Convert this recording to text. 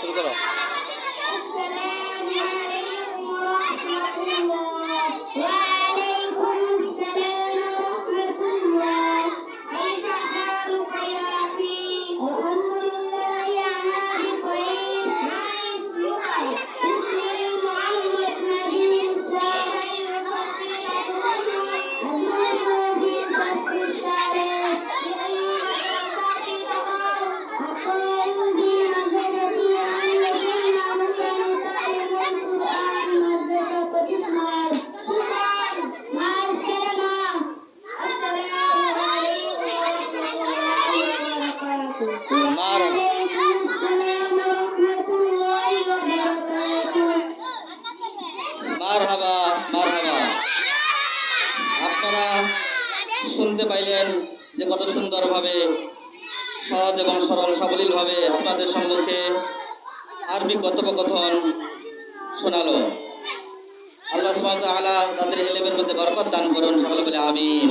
শুরু করো। মার। হাবা মার হাবা আপনারা শুনতে পাইলেন যে কত সুন্দরভাবে, সহজ এবং সরল, সাবলীলভাবে আপনাদের সম্মুখে আরবি কথোপকথন শোনাল। আল্লাহ সুবহানাহু ওয়া তাআলা তাদের ইলমের মধ্যে বরকত দান করুন, সকলে বলে আমিন।